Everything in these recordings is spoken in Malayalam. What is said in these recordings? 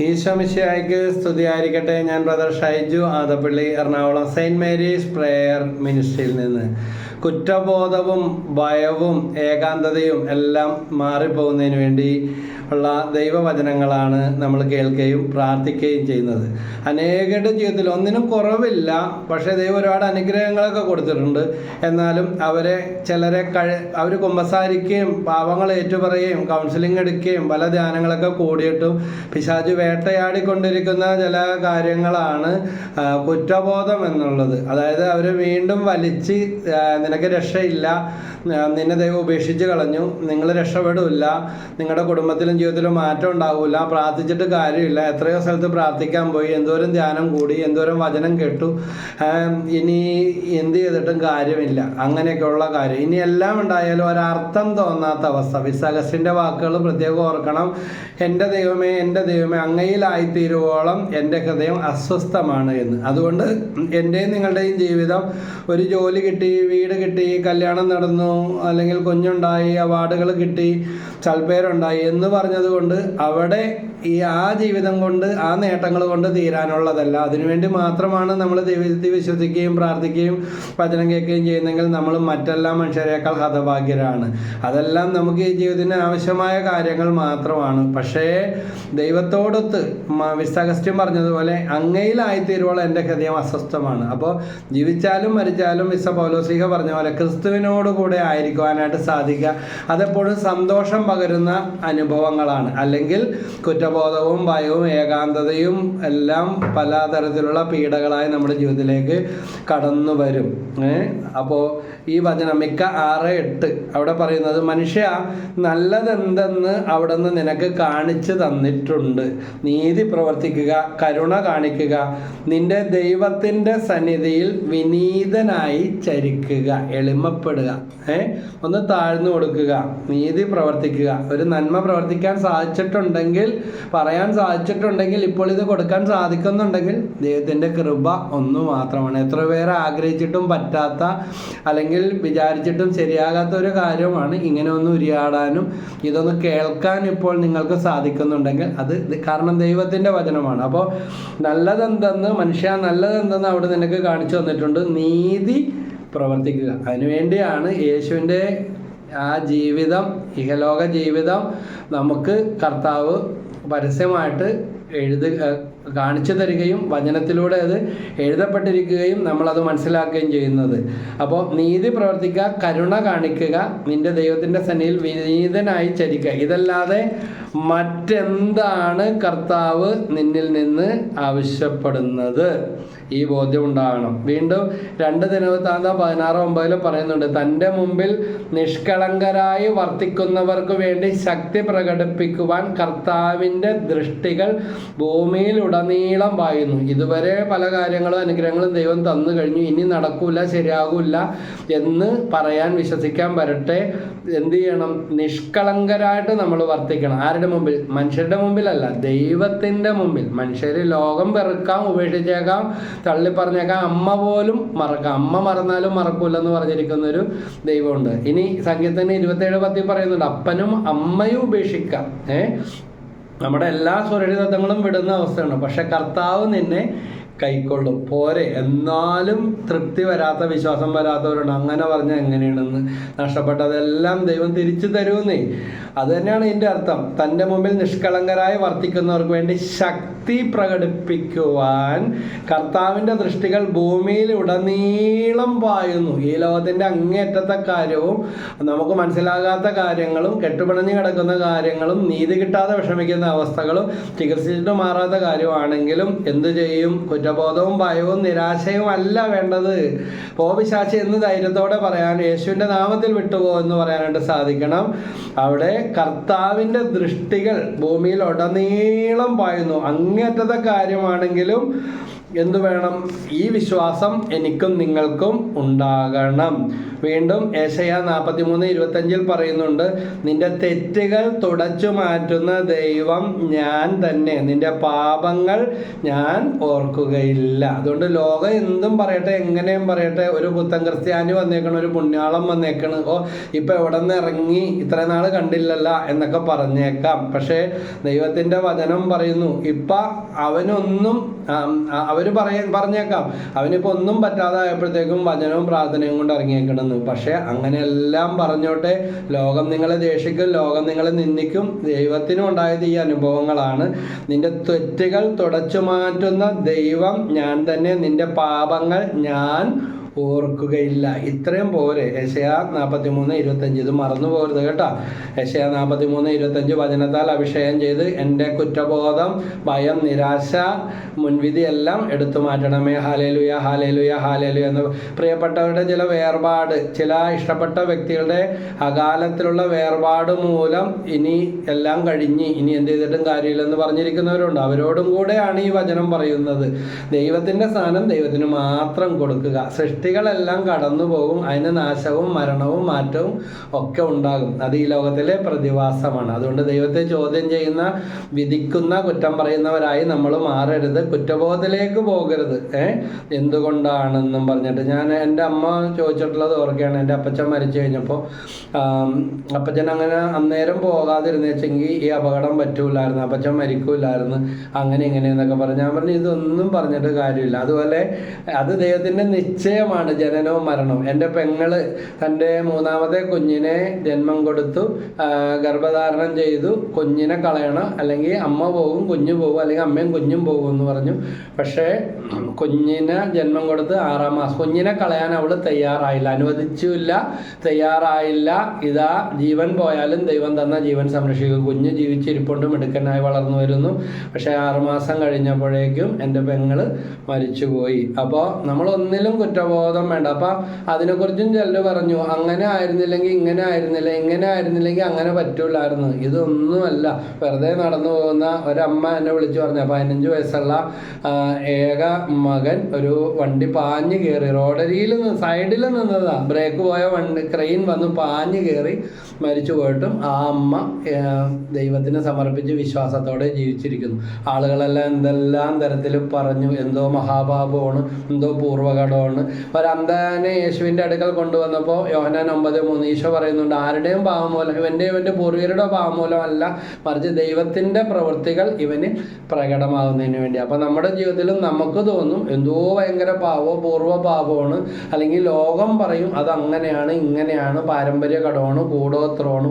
ഈശോമിശിയായിക്ക് സ്തുതിയായിരിക്കട്ടെ. ഞാൻ brother Shaiju Adappally Ernakulam saint Mary's prayer മിനിസ്ട്രിയിൽ നിന്ന്. കുറ്റബോധവും ഭയവും ഏകാന്തതയും എല്ലാം മാറിപ്പോകുന്നതിന് വേണ്ടി ഉള്ള ദൈവവചനങ്ങളാണ് നമ്മൾ കേൾക്കുകയും പ്രാർത്ഥിക്കുകയും ചെയ്യുന്നത്. അനേകരുടെ ജീവിതത്തിൽ ഒന്നിനും കുറവില്ല. പക്ഷേ ദൈവം ഒരുപാട് അനുഗ്രഹങ്ങളൊക്കെ കൊടുത്തിട്ടുണ്ട്. എന്നാലും അവരെ ചിലരെ കഴി അവർ കുമ്പസാരിക്കുകയും പാവങ്ങൾ ഏറ്റുപറയുകയും കൗൺസിലിംഗ് എടുക്കുകയും പല ധ്യാനങ്ങളൊക്കെ കൂടിയിട്ടും പിശാജ് വേട്ടയാടിക്കൊണ്ടിരിക്കുന്ന ചില കാര്യങ്ങളാണ് കുറ്റബോധം എന്നുള്ളത്. അതായത് അവർ വീണ്ടും വലിച്ച് നിനക്ക് രക്ഷയില്ല. നിന്നെ ദൈവം ഉപേക്ഷിച്ച് കളഞ്ഞു. നിങ്ങൾ രക്ഷപ്പെടില്ല നിങ്ങളുടെ കുടുംബത്തിലും ജീവിതത്തിലും മാറ്റം ഉണ്ടാവില്ല പ്രാർത്ഥിച്ചിട്ട് കാര്യമില്ല. എത്രയോ സ്ഥലത്ത് പ്രാർത്ഥിക്കാൻ പോയി. എന്തോരം ധ്യാനം കൂടി എന്തോരം വചനം കേട്ടു. ഇനി എന്ത് ചെയ്തിട്ടും കാര്യമില്ല. അങ്ങനെയൊക്കെയുള്ള കാര്യം. ഇനി എല്ലാം ഉണ്ടായാലും ഒരർത്ഥം തോന്നാത്ത അവസ്ഥ. വിസഗസിന്റെ വാക്കുകൾ പ്രത്യേകം ഓർക്കണം. എന്റെ ദൈവമേ എന്റെ ദൈവമേ അങ്ങയിലായിത്തീരുവോളം എന്റെ ഹൃദയം അസ്വസ്ഥമാണ് എന്ന്. അതുകൊണ്ട് എന്റെയും നിങ്ങളുടെയും ജീവിതം ഒരു ജോലി കിട്ടി വീട് കിട്ടി കല്യാണം നടന്നു അല്ലെങ്കിൽ കുഞ്ഞുണ്ടായി അവാർഡുകൾ കിട്ടി സൽപ്പേരുണ്ടായി എന്ന് പറഞ്ഞതുകൊണ്ട് അവിടെ ഈ ആ ജീവിതം കൊണ്ട് ആ നേട്ടങ്ങൾ കൊണ്ട് തീരാനുള്ളതല്ല. അതിനുവേണ്ടി മാത്രമാണ് നമ്മൾ ദൈവത്തിൽ വിശ്വസിക്കുകയും പ്രാർത്ഥിക്കുകയും വചനം കേൾക്കുകയും ചെയ്യുന്നെങ്കിൽ നമ്മൾ മറ്റെല്ലാ മനുഷ്യരെക്കാൾ ഹതഭാഗ്യരാണ്. അതെല്ലാം നമുക്ക് ഈ ജീവിതത്തിന് ആവശ്യമായ കാര്യങ്ങൾ മാത്രമാണ്. പക്ഷേ ദൈവത്തോടൊത്ത് മ- പറഞ്ഞതുപോലെ അങ്ങയിലായിത്തീരുവോളം എന്റെ ഹൃദയം അസ്വസ്ഥമാണ്. അപ്പോൾ ജീവിച്ചാലും മരിച്ചാലും വിസ പൗലോസിക പറഞ്ഞ പോലെ ക്രിസ്തുവിനോട് കൂടെ ആയിരിക്കുവാനായിട്ട് സാധിക്കുക. അതെപ്പോഴും സന്തോഷം പകരുന്ന അനുഭവങ്ങളാണ്. അല്ലെങ്കിൽ കുറ്റബോധവും ഭയവും ഏകാന്തതയും എല്ലാം പലതരത്തിലുള്ള പീഡകളായി നമ്മുടെ ജീവിതത്തിലേക്ക് കടന്നു വരും. അപ്പോൾ ഈ വചനം മിക്ക ആറ് എട്ട് അവിടെ പറയുന്നത് മനുഷ്യ നല്ലതെന്തെന്ന് അവിടെ നിന്ന് നിനക്ക് കാണിച്ചു തന്നിട്ടുണ്ട്. നീതി പ്രവർത്തിക്കുക കരുണ കാണിക്കുക നിന്റെ ദൈവത്തിന്റെ സന്നിധിയിൽ വിനീതനായി ചരിക്കുക എളിമപ്പെടുക. ഏ ഒന്ന് താഴ്ന്നു കൊടുക്കുക നീതി പ്രവർത്തിക്കുക. ഒരു നന്മ പ്രവർത്തിക്കാൻ സാധിച്ചിട്ടുണ്ടെങ്കിൽ പറയാൻ സാധിച്ചിട്ടുണ്ടെങ്കിൽ ഇപ്പോൾ ഇത് കൊടുക്കാൻ സാധിക്കുന്നുണ്ടെങ്കിൽ ദൈവത്തിന്റെ കൃപ ഒന്ന് മാത്രമാണ്. എത്ര പേരെ ആഗ്രഹിച്ചിട്ടും പറ്റാത്ത അല്ലെങ്കിൽ വിചാരിച്ചിട്ടും ശരിയാകാത്ത ഒരു കാര്യമാണ് ഇങ്ങനെ ഒന്ന് ഉരിയാടാനും ഇതൊന്ന് കേൾക്കാൻ ഇപ്പോൾ നിങ്ങൾക്ക് സാധിക്കുന്നുണ്ടെങ്കിൽ അത് കാരണം ദൈവത്തിന്റെ വചനമാണ്. അപ്പോൾ നല്ലതെന്തെന്ന് മനുഷ്യ നല്ലതെന്തെന്ന് അവിടെ നിനക്ക് കാണിച്ചു തന്നിട്ടുണ്ട്. നീതി പ്രവർത്തിക്കുക. അതിനുവേണ്ടിയാണ് യേശുവിന്റെ ആ ജീവിതം ഇഹലോക ജീവിതം നമുക്ക് കർത്താവ് പരസ്യമായിട്ട് എഴുതി കാണിച്ചു തരികയും വചനത്തിലൂടെ അത് എഴുതപ്പെട്ടിരിക്കുകയും നമ്മളത് മനസ്സിലാക്കുകയും ചെയ്യുന്നത്. അപ്പോൾ നീതി പ്രവർത്തിക്കുക കരുണ കാണിക്കുക നിന്റെ ദൈവത്തിന്റെ സന്നിധിയിൽ വിനീതനായി ചരിക്കുക. ഇതല്ലാതെ മറ്റെന്താണ് കർത്താവ് നിന്നിൽ നിന്ന് ആവശ്യപ്പെടുന്നത്? ഈ ബോധ്യം ഉണ്ടാകണം വീണ്ടും രണ്ട് ദിനവൃത്താന്ത പതിനാറ് ഒമ്പതിൽ പറയുന്നുണ്ട് തന്റെ മുമ്പിൽ നിഷ്കളങ്കരായി വർത്തിക്കുന്നവർക്ക് വേണ്ടി ശക്തി പ്രകടിപ്പിക്കുവാൻ കർത്താവിന്റെ ദൃഷ്ടികൾ ഭൂമിയിൽ ഉടനീളം പായുന്നു ഇതുവരെ പല കാര്യങ്ങളും അനുഗ്രഹങ്ങളും ദൈവം തന്നു കഴിഞ്ഞു. ഇനി നടക്കൂല ശരിയാകൂല എന്ന് പറയാൻ വിശ്വസിക്കാൻ വരട്ടെ എന്ത് ചെയ്യണം? നിഷ്കളങ്കരായിട്ട് നമ്മൾ വർത്തിക്കണം. ആരുടെ മുമ്പിൽ? മനുഷ്യരുടെ മുമ്പിലല്ല ദൈവത്തിന്റെ മുമ്പിൽ. മനുഷ്യർ ലോകം വെറുക്കാം ഉപേക്ഷിച്ചേക്കാം തള്ളി പറഞ്ഞേക്കാം അമ്മ പോലും മറക്കാം. അമ്മ മറന്നാലും മറക്കൂല എന്ന് പറഞ്ഞിരിക്കുന്ന ഒരു ദൈവമുണ്ട്. ഇനി സംഗീതത്തിന് ഇരുപത്തേഴ് പത്തി പറയുന്നുണ്ട് അപ്പനും അമ്മയും ഉപേക്ഷിക്കാം. ഏഹ് നമ്മുടെ എല്ലാ സുരക്ഷിതത്വങ്ങളും വിടുന്ന അവസ്ഥയാണ് പക്ഷെ കർത്താവ് നിന്നെ കൈക്കൊള്ളും. പോരെ. എന്നാലും തൃപ്തി വരാത്ത വിശ്വാസം വരാത്തവരുണ്ട്. അങ്ങനെ പറഞ്ഞാൽ എങ്ങനെയാണെന്ന് നഷ്ടപ്പെട്ടതെല്ലാം ദൈവം തിരിച്ചു തരുമെന്നേ. അത് തന്നെയാണ് ഇതിന്റെ അർത്ഥം. തന്റെ മുമ്പിൽ നിഷ്കളങ്കരായി വർത്തിക്കുന്നവർക്ക് വേണ്ടി ശക്തി പ്രകടിപ്പിക്കുവാൻ കർത്താവിന്റെ ദൃഷ്ടികൾ ഭൂമിയിൽ ഉടനീളം പായുന്നു. ഈ ലോകത്തിന്റെ അങ്ങേറ്റത്തെ കാര്യവും നമുക്ക് മനസ്സിലാകാത്ത കാര്യങ്ങളും കെട്ടുപിണഞ്ഞു കിടക്കുന്ന കാര്യങ്ങളും നീതി കിട്ടാതെ വിഷമിക്കുന്ന അവസ്ഥകളും ചികിത്സിച്ചിട്ട് മാറാത്ത കാര്യമാണെങ്കിലും എന്തു ചെയ്യും? കുറ്റബോധവും ഭയവും നിരാശയും അല്ല വേണ്ടത്. പോപിശാച്ച് എന്ന് ധൈര്യത്തോടെ പറയാൻ യേശുവിന്റെ നാമത്തിൽ വിട്ടുപോ എന്ന് പറയാനായിട്ട് സാധിക്കണം. അവിടെ കർത്താവിന്റെ ദൃഷ്ടികൾ ഭൂമിയിൽ ഉടനീളം പായുന്നു. അങ്ങേറ്റത്തെ കാര്യമാണെങ്കിലും എന്തു വേണം? ഈ വിശ്വാസം എനിക്കും നിങ്ങൾക്കും ഉണ്ടാകണം. വീണ്ടും ഏശയ നാൽപ്പത്തി മൂന്ന് ഇരുപത്തഞ്ചിൽ പറയുന്നുണ്ട് നിന്റെ തെറ്റുകൾ തുടച്ചു മാറ്റുന്ന ദൈവം ഞാൻ തന്നെ. നിന്റെ പാപങ്ങൾ ഞാൻ ഓർക്കുകയില്ല. അതുകൊണ്ട് ലോകം എന്തും പറയട്ടെ എങ്ങനെയും പറയട്ടെ. ഒരു പുത്തൻ ക്രിസ്ത്യാനി വന്നേക്കണ ഒരു പുണ്യാളം വന്നേക്കണ്. ഓ ഇപ്പൊ എവിടെ നിന്ന് ഇറങ്ങി ഇത്ര നാൾ കണ്ടില്ലല്ല എന്നൊക്കെ പറഞ്ഞേക്കാം. പക്ഷേ ദൈവത്തിന്റെ വചനം പറയുന്നു ഇപ്പൊ അവനൊന്നും പറയ പറഞ്ഞേക്കാം. അവനിപ്പോ ഒന്നും പറ്റാതായപ്പോഴത്തേക്കും വചനവും പ്രാർത്ഥനയും കൊണ്ട് ഇറങ്ങിയേക്കണമെന്ന് പക്ഷെ അങ്ങനെയെല്ലാം പറഞ്ഞോട്ടെ ലോകം നിങ്ങളെ ദേഷിക്കും ലോകം നിങ്ങളെ നിന്ദിക്കും. ദൈവത്തിനും ഉണ്ടായത് ഈ അനുഭവങ്ങളാണ്. നിന്റെ തെറ്റുകൾ തുടച്ചു മാറ്റുന്ന ദൈവം ഞാൻ തന്നെ. നിന്റെ പാപങ്ങൾ ഞാൻ ഓർക്കുകയില്ല. ഇത്രയും പോരെ. യശയാ നാൽപ്പത്തി മൂന്ന് ഇരുപത്തഞ്ച് ഇത് മറന്നു പോകരുത് കേട്ടോ. യശയാ നാൽപ്പത്തി മൂന്ന് ഇരുപത്തഞ്ച് വചനത്താൽ അഭിഷേകം ചെയ്ത് എന്റെ കുറ്റബോധം ഭയം നിരാശ മുൻവിധി എല്ലാം എടുത്തു മാറ്റണമേ. ഹാലേലുയ ഹാലേലുയ ഹാലേലുയ എന്ന് പ്രിയപ്പെട്ടവരുടെ ചില വേർപാട് ചില ഇഷ്ടപ്പെട്ട വ്യക്തികളുടെ അകാലത്തിലുള്ള വേർപാട് മൂലം ഇനി എല്ലാം കഴിഞ്ഞ് ഇനി എന്ത് ചെയ്തിട്ടും കാര്യമില്ലെന്ന് പറഞ്ഞിരിക്കുന്നവരുണ്ട്. അവരോടും കൂടെയാണ് ഈ വചനം പറയുന്നത്. ദൈവത്തിന്റെ സ്ഥാനം ദൈവത്തിന് മാത്രം കൊടുക്കുക. സൃഷ്ടികളെല്ലാം കടന്നു പോകും. അതിന് നാശവും മരണവും മാറ്റവും ഒക്കെ ഉണ്ടാകും. അത് ഈ ലോകത്തിലെ പ്രതിഭാസമാണ്. അതുകൊണ്ട് ദൈവത്തെ ചോദ്യം ചെയ്യുന്ന വിധിക്കുന്ന കുറ്റം പറയുന്നവരായി നമ്മൾ മാറരുത്. കുറ്റബോധത്തിലേക്ക് പോകരുത്. ഏ? എന്തുകൊണ്ടാണെന്നും പറഞ്ഞിട്ട്. ഞാൻ എന്റെ അമ്മ ചോദിച്ചിട്ടുള്ളത് ഓർക്കുകയാണ്. എന്റെ അപ്പച്ചൻ മരിച്ചു കഴിഞ്ഞപ്പോൾ. അപ്പച്ചൻ അങ്ങനെ അന്നേരം പോകാതിരുന്നേച്ചെങ്കിൽ ഈ അപകടം പറ്റൂലായിരുന്നു. അപ്പച്ചൻ മരിക്കൂലായിരുന്നു. അങ്ങനെ ഇങ്ങനെ എന്നൊക്കെ പറഞ്ഞു. ഞാൻ പറഞ്ഞു ഇതൊന്നും പറഞ്ഞിട്ട് കാര്യമില്ല. അതുപോലെ അത് ദൈവത്തിന്റെ നിശ്ചയമാണ്. ജനനവും മരണവും. എന്റെ പെങ്ങൾ തന്റെ മൂന്നാമത്തെ കുഞ്ഞിനെ ജന്മം കൊടുത്തു ഗർഭധാരണം ചെയ്തു. കുഞ്ഞിനെ കളയണം അല്ലെങ്കിൽ അമ്മ പോകും കുഞ്ഞു പോകും അല്ലെങ്കിൽ അമ്മയും കുഞ്ഞും പോകും എന്ന് പറഞ്ഞു. പക്ഷേ കുഞ്ഞിനെ ജന്മം കൊടുത്ത് ആറാം മാസം കുഞ്ഞിനെ കളയാൻ അവൾ തയ്യാറായില്ല അനുവദിച്ചില്ല തയ്യാറായില്ല. ഇതാ ജീവൻ പോയാലും ദൈവം തന്ന ജീവൻ സംരക്ഷിക്കും. കുഞ്ഞ് ജീവിച്ചിരിപ്പുണ്ട് മിടുക്കനായി വളർന്നു വരുന്നു. പക്ഷേ ആറുമാസം കഴിഞ്ഞപ്പോഴേക്കും എന്റെ പെങ്ങൾ മരിച്ചുപോയി. അപ്പോൾ നമ്മളൊന്നിലും കുറ്റബോധം വേണ്ട. അപ്പം അതിനെക്കുറിച്ചും ചെല്ലു പറഞ്ഞു അങ്ങനെ ആയിരുന്നില്ലെങ്കിൽ ഇങ്ങനെ ആയിരുന്നില്ല ഇങ്ങനെ ആയിരുന്നില്ലെങ്കിൽ അങ്ങനെ പറ്റൂലായിരുന്നു. ഇതൊന്നുമല്ല. വെറുതെ നടന്നു പോകുന്ന ഒരമ്മ എന്നെ വിളിച്ചു പറഞ്ഞു. പതിനഞ്ച് വയസ്സുള്ള ഏക മകൻ ഒരു വണ്ടി പാഞ്ഞു കയറി റോഡരിയിൽ നിന്ന് സൈഡിൽ നിന്നതാ. ബ്രേക്ക് പോയ വണ്ടി ക്രെയിൻ വന്ന് പാഞ്ഞു കയറി മരിച്ചു പോയിട്ടും ആ അമ്മ ദൈവത്തിന് സമർപ്പിച്ച് വിശ്വാസത്തോടെ ജീവിച്ചിരിക്കുന്നു. ആളുകളെല്ലാം എന്തെല്ലാം തരത്തിൽ പറഞ്ഞു എന്തോ മഹാഭാപമാണ് എന്തോ ഒരന്തനെ യേശുവിന്റെ അടുക്കൽ കൊണ്ടുവന്നപ്പോൾ യോഹനാൻ ഒമ്പത് മൂന്ന് ഈശോ പറയുന്നുണ്ട് ആരുടെയും പാവമൂലം ഇവന്റെ ഇവന്റെ പൂർവികരുടെ പാവമൂലമല്ല മറിച്ച് ദൈവത്തിന്റെ പ്രവൃത്തികൾ ഇവന് പ്രകടമാകുന്നതിന് വേണ്ടി. അപ്പോൾ നമ്മുടെ ജീവിതത്തിലും നമുക്ക് തോന്നും എന്തോ ഭയങ്കര പാവോ പൂർവ പാപമാണ് അല്ലെങ്കിൽ ലോകം പറയും അത് അങ്ങനെയാണ് ഇങ്ങനെയാണ് പാരമ്പര്യ കടമാണ് കൂടോത്രമാണ്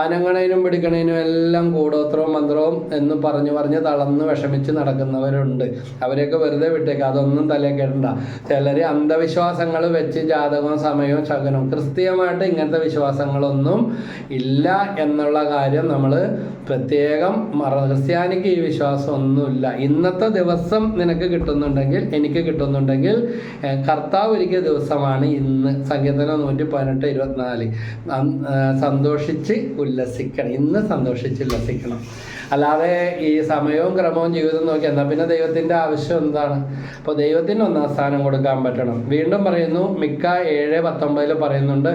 ആനങ്ങണേനും പിടിക്കണേനും എല്ലാം കൂടോത്രവും മന്ത്രവും എന്ന് പറഞ്ഞു പറഞ്ഞ് തളർന്ന് വിഷമിച്ച് നടക്കുന്നവരുണ്ട്. അവരെയൊക്കെ വെറുതെ വിട്ടേക്കാം അതൊന്നും തലേ കേട്ടണ്ട ചിലർ അന്ധവിശ്വാസങ്ങൾ വെച്ച് ജാതകവും സമയവും ശകനവും ക്രിസ്തീയമായിട്ട് ഇങ്ങനത്തെ വിശ്വാസങ്ങളൊന്നും ഇല്ല എന്നുള്ള കാര്യം നമ്മൾ പ്രത്യേകം മറ ക്രിസ്ത്യാനിക്ക് ഈ വിശ്വാസം ഒന്നുമില്ല ഇന്നത്തെ ദിവസം നിനക്ക് കിട്ടുന്നുണ്ടെങ്കിൽ എനിക്ക് കിട്ടുന്നുണ്ടെങ്കിൽ കർത്താവ് ഒരുക്കിയ ദിവസമാണ് ഇന്ന്. സങ്കീർത്തനം നൂറ്റി പതിനെട്ട് ഇരുപത്തിനാല് സന്തോഷിച്ച് ഉല്ലസിക്കണം. ഇന്ന് സന്തോഷിച്ച് ഉല്ലസിക്കണം. അല്ലാതെ ഈ സമയവും ക്രമവും ജീവിതം നോക്കി എന്നാൽ പിന്നെ ദൈവത്തിന്റെ ആവശ്യം എന്താണ്? അപ്പോൾ ദൈവത്തിന് ഒന്നാം സ്ഥാനം കൊടുക്കാൻ പറ്റണം. വീണ്ടും പറയുന്നു മിക്ക ഏഴ് പത്തൊമ്പതിൽ പറയുന്നുണ്ട്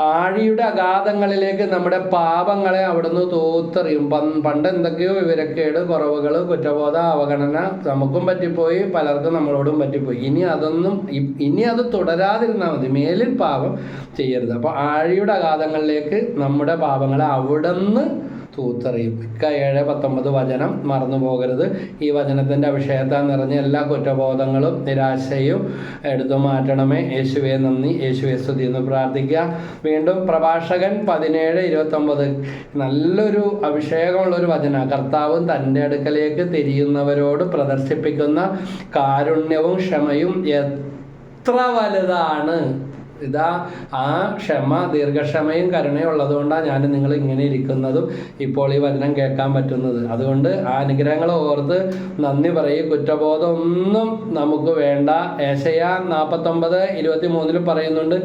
ആഴിയുടെ അഗാധങ്ങളിലേക്ക് നമ്മുടെ പാപങ്ങളെ അവിടുന്ന് തൂത്തെറിയും. പണ്ട് എന്തൊക്കെയോ വിവരക്കേട് കുറവുകൾ കുറ്റബോധ അവഗണന നമുക്കും പറ്റിപ്പോയി പലർക്കും നമ്മളോടും പറ്റിപ്പോയി. ഇനി അതൊന്നും ഇനി അത് തുടരാതിരുന്നാൽ മതി. മേലിൽ പാപം ചെയ്യരുത്. അപ്പോൾ ആഴിയുടെ അഗാധങ്ങളിലേക്ക് നമ്മുടെ പാപങ്ങളെ അവിടുന്ന് തൂത്തറിയും. മിക്ക ഏഴ് പത്തൊമ്പത് വചനം മറന്നു പോകരുത് ഈ വചനത്തിന്റെ അഭിഷേകത്താൽ നിറഞ്ഞ എല്ലാ കുറ്റബോധങ്ങളും നിരാശയും എടുത്തു മാറ്റണമേ. യേശുവെ നന്ദി. യേശുവെ സ്തുതി. എന്ന് പ്രാർത്ഥിക്കുക. വീണ്ടും പ്രഭാഷകൻ പതിനേഴ് ഇരുപത്തൊമ്പത്. നല്ലൊരു അഭിഷേകമുള്ളൊരു വചന. കർത്താവും തന്റെ അടുക്കലേക്ക് തിരിയുന്നവരോട് പ്രദർശിപ്പിക്കുന്ന കാരുണ്യവും ക്ഷമയും എത്ര വലുതാണ്? ഇതാ ആ ക്ഷമ ദീർഘക്ഷമയും കരുണയും ഉള്ളതുകൊണ്ടാണ് ഞാൻ നിങ്ങൾ ഇങ്ങനെ ഇരിക്കുന്നതും ഇപ്പോൾ ഈ വചനം കേൾക്കാൻ പറ്റുന്നത്. അതുകൊണ്ട് ആ അനുഗ്രഹങ്ങൾ ഓർത്ത് നന്ദി പറയും. കുറ്റബോധം ഒന്നും നമുക്ക് വേണ്ട. ഏശയ നാൽപ്പത്തൊമ്പത് ഇരുപത്തി മൂന്നിൽ പറയുന്നുണ്ട്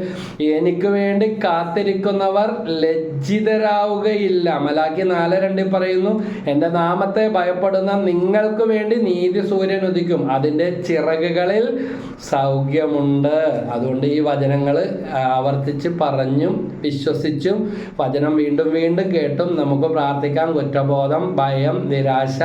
എനിക്ക് വേണ്ടി കാത്തിരിക്കുന്നവർ ലജ്ജിതരാവുകയില്ല. മലാക്കി നാല് രണ്ടിൽ പറയുന്നു എന്റെ നാമത്തെ ഭയപ്പെടുന്ന നിങ്ങൾക്ക് വേണ്ടി നീതി സൂര്യൻ ഉദിക്കും. അതിന്റെ ചിറകുകളിൽ സൗഖ്യമുണ്ട്. അതുകൊണ്ട് ഈ വചനങ്ങൾ ആവർത്തിച്ച് പറഞ്ഞും വിശ്വസിച്ചും വചനം വീണ്ടും വീണ്ടും കേട്ടും നമുക്ക് പ്രാർത്ഥിക്കാം. കുറ്റബോധം ഭയം നിരാശ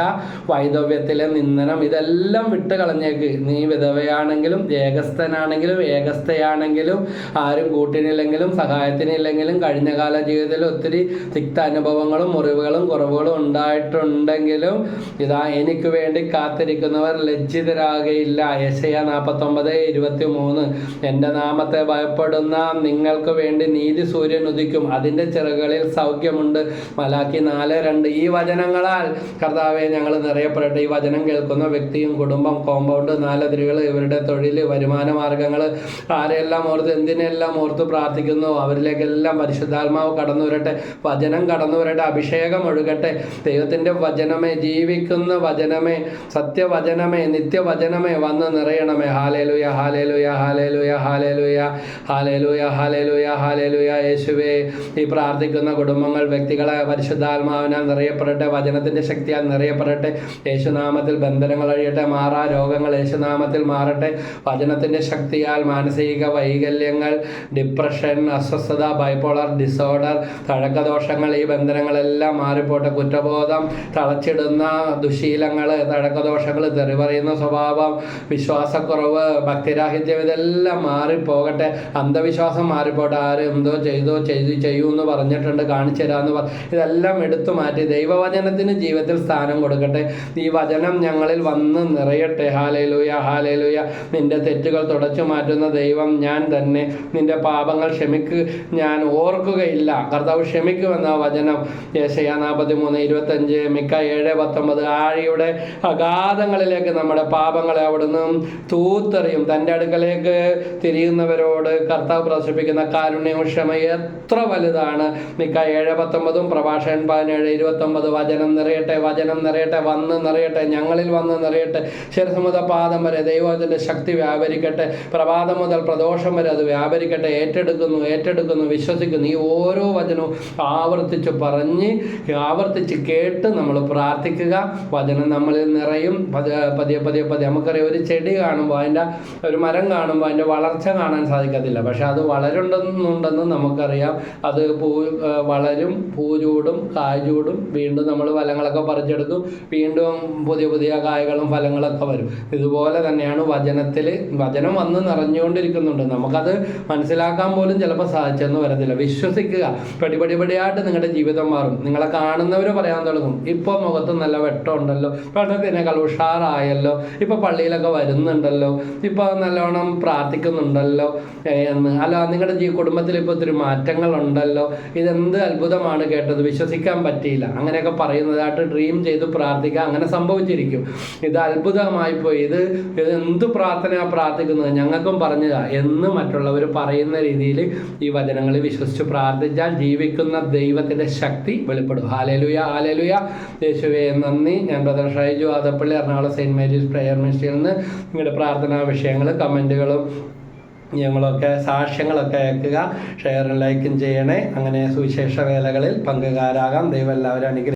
വൈദവ്യത്തിലെ നിന്ദനം ഇതെല്ലാം വിട്ട് കളഞ്ഞേക്ക്. നീ വിധവയാണെങ്കിലും ഏകസ്ഥനാണെങ്കിലും ഏകസ്ഥയാണെങ്കിലും ആരും കൂട്ടിനില്ലെങ്കിലും സഹായത്തിനില്ലെങ്കിലും കഴിഞ്ഞ കാല ജീവിതത്തിൽ ഒത്തിരി തിക്ത അനുഭവങ്ങളും മുറിവുകളും കുറവുകളും ഉണ്ടായിട്ടുണ്ടെങ്കിലും ഇതാ എനിക്ക് വേണ്ടി കാത്തിരിക്കുന്നവർ ലജ്ജിതരാകയില്ല. യശയ നാൽപ്പത്തൊമ്പത് ഇരുപത്തി മൂന്ന് എന്റെ നാമത്തെ ഭയപ്പെടുന്ന നിങ്ങൾക്ക് വേണ്ടി നീതി സൂര്യൻ ഉദിക്കും. അതിന്റെ ചിറകളിൽ സൗഖ്യമുണ്ട്. മലാക്കി നാല് രണ്ട്. ഈ വചനങ്ങളാൽ കർത്താവെ ഞങ്ങൾ നിറയപ്പെടട്ടെ. ഈ വചനം കേൾക്കുന്ന വ്യക്തിയും കുടുംബം കോമ്പൗണ്ട് നാലതിരുകൾ ഇവരുടെ തൊഴിൽ വരുമാന മാർഗങ്ങൾ ആരെല്ലാം ഓർത്ത് എന്തിനെല്ലാം ഓർത്ത് പ്രാർത്ഥിക്കുന്നു അവരിലേക്കെല്ലാം പരിശുദ്ധാത്മാവ് കടന്നു വരട്ടെ. വചനം കടന്നു വരട്ടെ. അഭിഷേകം ഒഴുകട്ടെ. ദൈവത്തിന്റെ വചനമേ ജീവിക്കുന്ന വചനമേ സത്യവചനമേ നിത്യവചനമേ വന്ന് നിറയണമേ. Hallelujah hallelujah hallelujah hallelujah. Hallelujah hallelujah hallelujah യേശുവേ. ഈ പ്രാർത്ഥിക്കുന്ന കുടുംബങ്ങൾ വ്യക്തികളെ പരിശുദ്ധാത്മാവിനാൽ നിറയപ്പെടട്ടെ വചനത്തിന്റെ ശക്തിയാൽ നിറയപ്പെടട്ടെ. യേശുനാമത്തിൽ ബന്ധനങ്ങൾ അഴിയട്ടെ മാറാ രോഗങ്ങൾ യേശുനാമത്തിൽ മാറട്ടെ. വചനത്തിന്റെ ശക്തിയാൽ മാനസിക വൈകല്യങ്ങൾ ഡിപ്രഷൻ അസ്വസ്ഥത ബൈപോളർ ഡിസോർഡർ തഴക്കദോഷങ്ങൾ ഈ ബന്ധനങ്ങളെല്ലാം മാറിപ്പോട്ടെ. കുറ്റബോധം തളച്ചിടുന്ന ദുശീലങ്ങൾ തഴക്കദോഷങ്ങൾ തെറിപറയുന്ന സ്വഭാവം വിശ്വാസക്കുറവ് ഭക്തിരാഹിത്യം ഇതെല്ലാം മാറിപ്പോകട്ടെ. അന്ധവിശ്വാസം മാറിപ്പോട്ടെ. ആര് എന്തോ ചെയ്തോ ചെയ്ത് ചെയ്യൂ എന്ന് പറഞ്ഞിട്ടുണ്ട് കാണിച്ചു തരാമെന്ന് പറ. ഇതെല്ലാം എടുത്തു മാറ്റി. ദൈവവചനത്തിന് ജീവിതത്തിൽ സ്ഥാനം കൊടുക്കട്ടെ. ഈ വചനം ഞങ്ങളിൽ വന്ന് നിറയട്ടെ. ഹാലേലൂയ ഹാലേലൂയ. നിന്റെ തെറ്റുകൾ തുടച്ചു മാറ്റുന്ന ദൈവം ഞാൻ തന്നെ. നിന്റെ പാപങ്ങൾ ക്ഷമിക്ക് ഞാൻ ഓർക്കുകയില്ല. കർത്താവ് ക്ഷമിക്കുമെന്ന വചനം യേശയ നാൽപ്പത്തി മൂന്ന് ഇരുപത്തഞ്ച് മിക്ക ഏഴ് പത്തൊമ്പത് ആഴിയുടെ അഗാധങ്ങളിലേക്ക് നമ്മുടെ പാപങ്ങളെ അവിടുന്ന് തൂത്തെറിയും. തന്റെ അടുക്കലേക്ക് തിരിയുന്നവരോട് കർത്താവ് പ്രദർശിപ്പിക്കുന്ന കാരുണ്യവും ക്ഷമയും എത്ര വലുതാണ്? മിക്ക ഏഴ് പത്തൊമ്പതും പ്രഭാഷകൻ പതിനേഴ് ഇരുപത്തൊമ്പത്. വചനം നിറയട്ടെ വചനം നിറയട്ടെ വന്ന് നിറയട്ടെ ഞങ്ങളിൽ വന്ന് നിറയട്ടെ. ശിരസമുത പാദം വരെ ദൈവത്തിന്റെ ശക്തി വ്യാപരിക്കട്ടെ. പ്രഭാതം മുതൽ പ്രദോഷം വരെ അത് വ്യാപരിക്കട്ടെ. ഏറ്റെടുക്കുന്നു ഏറ്റെടുക്കുന്നു വിശ്വസിക്കുന്നു. ഈ ഓരോ വചനവും ആവർത്തിച്ച് പറഞ്ഞ് ആവർത്തിച്ച് കേട്ട് നമ്മൾ പ്രാർത്ഥിക്കുക. വചനം നമ്മളിൽ നിറയും. പതിയെ പതിയെ പതിയെ നമുക്കറിയാം ഒരു ചെടി കാണുമ്പോൾ അതിന്റെ ഒരു മരം കാണുമ്പോൾ അതിന്റെ വളർച്ച കാണാൻ സാധിക്കത്തില്ല. പക്ഷെ അത് വളരുണ്ടെന്നുണ്ടെന്ന് നമുക്കറിയാം. അത് പൂ വളരും പൂചൂടും കായ് ചൂടും വീണ്ടും നമ്മൾ ഫലങ്ങളൊക്കെ പറിച്ചെടുക്കും. വീണ്ടും പുതിയ പുതിയ കായകളും ഫലങ്ങളൊക്കെ വരും. ഇതുപോലെ തന്നെയാണ് വചനത്തിൽ വചനം വന്ന് നിറഞ്ഞുകൊണ്ടിരിക്കുന്നുണ്ട്. നമുക്കത് മനസ്സിലാക്കാൻ പോലും ചിലപ്പോൾ സാധിച്ചെന്ന് വരത്തില്ല. വിശ്വസിക്കുക. പടിപടി പടിയായിട്ട് നിങ്ങളുടെ ജീവിതം മാറും. നിങ്ങളെ കാണുന്നവർ പറയാൻ തുടങ്ങും. ഇപ്പോൾ മുഖത്ത് നല്ല വെട്ടമുണ്ടല്ലോ പഠനത്തിനേക്കാൾ ഉഷാറായല്ലോ. ഇപ്പോൾ പള്ളിയിലൊക്കെ വരുന്നുണ്ടല്ലോ. ഇപ്പോൾ നല്ലോണം പ്രാർത്ഥിക്കുന്നുണ്ടല്ലോ. എന്ന്. അല്ല നിങ്ങളുടെ ജീ കുടുംബത്തിൽ ഇപ്പോൾ ഒത്തിരി മാറ്റങ്ങളുണ്ടല്ലോ. ഇതെന്ത് അത്ഭുതമാണ് കേട്ടത്? വിശ്വസിക്കാൻ പറ്റിയില്ല. അങ്ങനെയൊക്കെ പറയുന്നതായിട്ട് ഡ്രീം ചെയ്ത് പ്രാർത്ഥിക്കുക അങ്ങനെ സംഭവിച്ചിരിക്കും. ഇത് അത്ഭുതമായി പോയി. ഇത് ഇത് എന്ത് പ്രാർത്ഥനയാണ് പ്രാർത്ഥിക്കുന്നത്? ഞങ്ങൾക്കും പറഞ്ഞതാ എന്ന് മറ്റുള്ളവർ പറയുന്ന രീതിയിൽ ഈ വചനങ്ങൾ വിശ്വസിച്ച് പ്രാർത്ഥിച്ചാൽ ജീവിക്കുന്ന ദൈവത്തിന്റെ ശക്തി വെളിപ്പെടും. ആലലുയ ആലലുയ യേശുവെ നന്ദി. ഞാൻ brother Shaiju Adappally Ernakulam saint Mary's prayer മിഷനിൽ നിന്ന് നിങ്ങളുടെ പ്രാർത്ഥനാ വിഷയങ്ങൾ കമന്റുകളും ഞങ്ങളൊക്കെ സാക്ഷ്യങ്ങളൊക്കെ അയക്കുക ഷെയറും ലൈക്കും ചെയ്യണേ. അങ്ങനെ സുവിശേഷ വേലകളിൽ പങ്കുകാരാകാം. ദൈവം എല്ലാവരും അനുഗ്രഹിക്കും